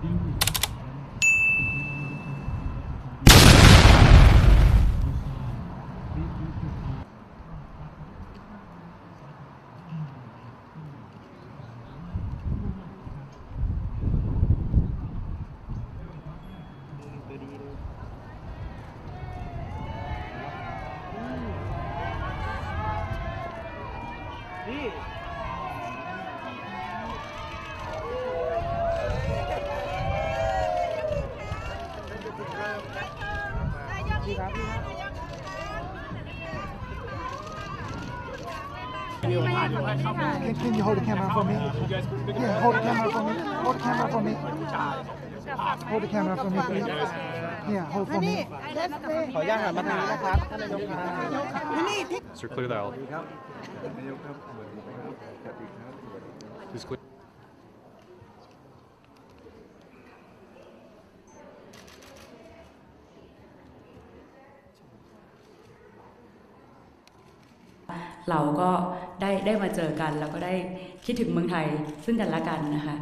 Yeah. Can, can you hold the camera for me? Yeah, hold the camera for me. Hold the camera for me. Hold the camera for me, please. Yeah, hold for me. ขออนุญาตหันมาทางนี้นะครับ ท่านนายกครับ Sir, clear the aisle. Please clear. เราก็ได้ได้มาเจอกัน แล้วก็ได้คิดถึงเมืองไทยซึ่งกันและกันนะคะ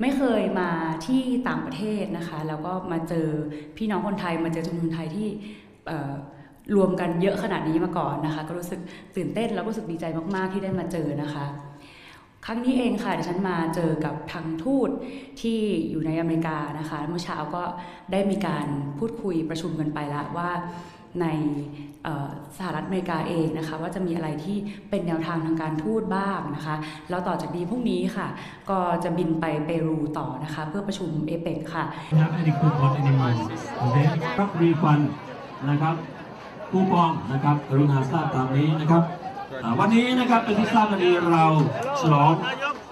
ไม่เคยมาที่ต่างประเทศนะคะ แล้วก็มาเจอพี่น้องคนไทยมาเจอชุมชนไทยที่รวมกันเยอะขนาดนี้มาก่อนนะคะ ก็รู้สึกตื่นเต้นแล้วก็รู้สึกดีใจมาก ๆ ที่ได้มาเจอนะคะ ครั้งนี้เองค่ะดิฉันมาเจอกับทางทูตที่อยู่ในอเมริกานะคะเมื่อเช้าก็ได้มีการพูดคุยประชุมกันไปแล้วว่า ในสหรัฐอเมริกาเองนะคะ ว่าจะมีอะไรที่เป็นแนวทางทางการทูตบ้างนะคะ แล้วต่อจากนี้พรุ่งนี้ค่ะ ก็จะบินไปเปรูต่อนะคะ เพื่อประชุมเอเปกค่ะ have any coupon anymore โอเคครับรีฟันนะครับคูปองนะครับกรุณาทราบตามนี้นะครับวันนี้นะครับเป็นที่ทราบกันดีเราฉลอง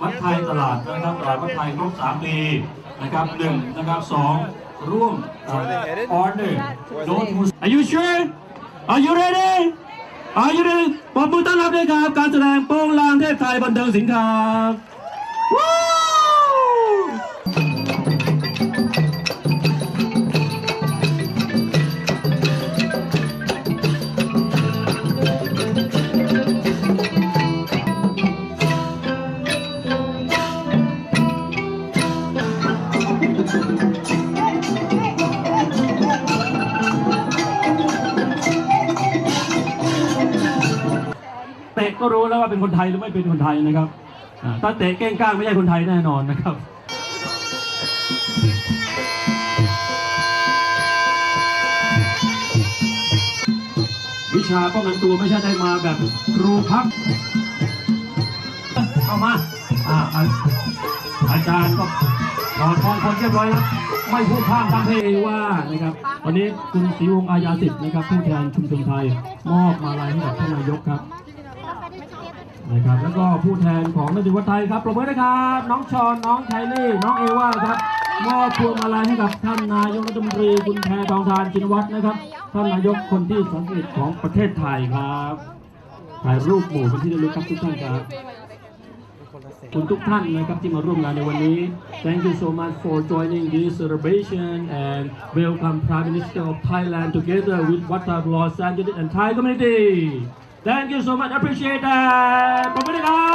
วัดไทยตลาดนะครับตลาดวัดไทยครบ3ปีนะครับหนึ่งนะครับสอง ร่วมออเดอร์โดน Are you sure Are you ready Are you ready ปรบมือต้อนรับด้วยครับการแสดงโป้งลางเทพไทยบันเทิงสินค้าวู้ ก็รู้แล้วว่าเป็นคนไทยหรือไม่เป็นคนไทยนะครับอ่าถ้าเตะเก้งก้างไม่ใช่คนไทยแน่นอนนะครับวิชาป้องกันตัวไม่ใช่ได้มาแบบครูพักเข้ามาอ่าอาจารย์ก็ถอดทองคนเรียบร้อยแล้วไม่พูดพร่ำทำเพลว่านะครับ วันนี้คุณศรีวงศ์อาญาสิทธิ์นะครับผู้แทนชุมชนไทย มอบมาลัยให้กับท่านนายกครับ นะครับแล้วก็ผู้แทนของนายวัฒไทยครับปรบมือนะครับ น้องชอนน้องไทลี่น้องเอวาครับมอบพวงมาลัยให้กับท่านนายกรัฐมนตรีคุณแพทองทานชินวัตรนะครับ ท่านนายกคนที่สามสิบของประเทศไทยครับถ่ายรูปหมู่เป็นที่ระลึกครับทุกท่านครับคุณทุกท่านนะครับที่มาร่วมงานในวันนี้ Thank you so much for joining this celebration and welcome Prime Minister of Thailand together with Wat Thai Los Angeles and Thai community Thank you so much. Appreciate that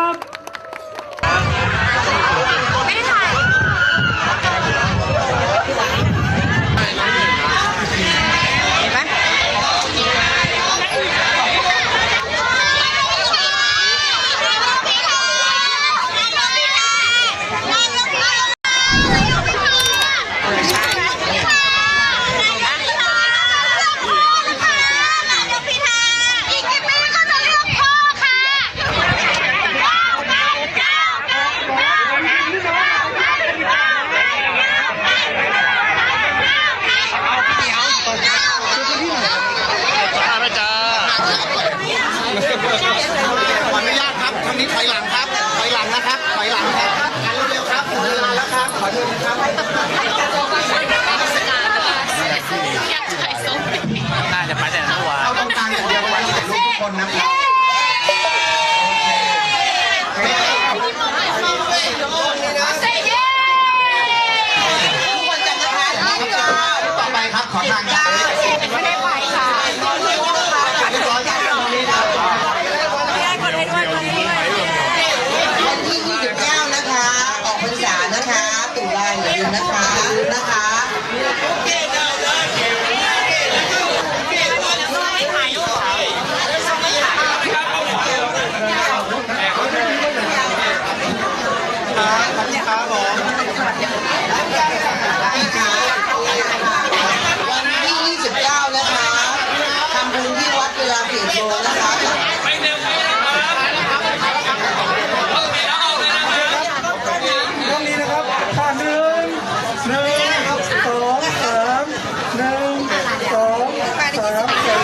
วันที่ 29 นะคะทำบุญที่วัดเวลาปีโตนะคะ ตรงนี้นะครับข้าหนึ่งหนึ่งสองสามหนึ่งสองสามสอง